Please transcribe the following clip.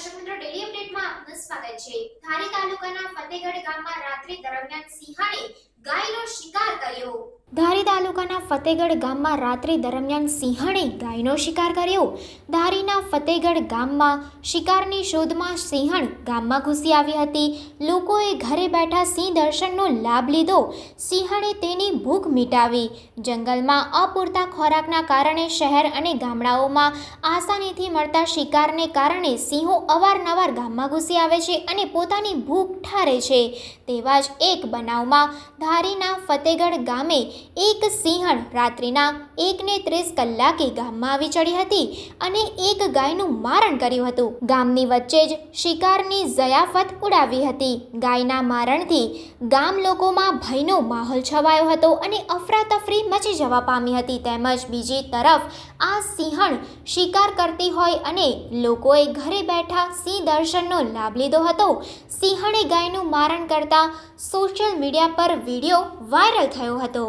દર્શક મિત્રો ડેલી અપડેટમાં આપનું સ્વાગત છે. ધારી તાલુકાના ફતેગઢ ગામમાં રાત્રિ દરમિયાન સિંહાણે ગાયનો શિકાર કર્યો. ધારી તાલુકાના ફતેગઢ ગામમાં રાત્રિ દરમિયાન સિંહણે ગાયનો શિકાર કર્યો. ધારીના ફતેગઢ ગામમાં શિકારની શોધમાં સિંહણ ગામમાં ઘૂસી આવી હતી. લોકોએ ઘરે બેઠા સિંહ દર્શનનો લાભ લીધો. સિંહણે તેની ભૂખ મિટાવી. જંગલમાં અપૂરતા ખોરાકના કારણે શહેર અને ગામડાઓમાં આસાનીથી મળતા શિકારને કારણે સિંહો અવારનવાર ગામમાં ઘૂસી આવે છે અને પોતાની ભૂખ ઠારે છે. તેવા જ એક બનાવમાં ધારીના ફતેગઢ ગામે એક સિંહણ રાત્રિના એકને ત્રીસ કલાકે ગામમાં આવી ચડી હતી અને એક ગાયનું મારણ કર્યું હતું. ગામની વચ્ચે જ શિકારની જયાફત ઉડાવી હતી. ગાયના મારણથી ગામ લોકોમાં ભયનો માહોલ છવાયો હતો અને અફરાતફરી મચી જવા પામી હતી. તેમજ બીજી તરફ આ સિંહણ શિકાર કરતી હોય અને લોકોએ ઘરે બેઠા સિંહ દર્શનનો લાભ લીધો હતો. સિંહણે ગાયનું મારણ કરતા સોશિયલ મીડિયા પર વીડિયો વાયરલ થયો હતો.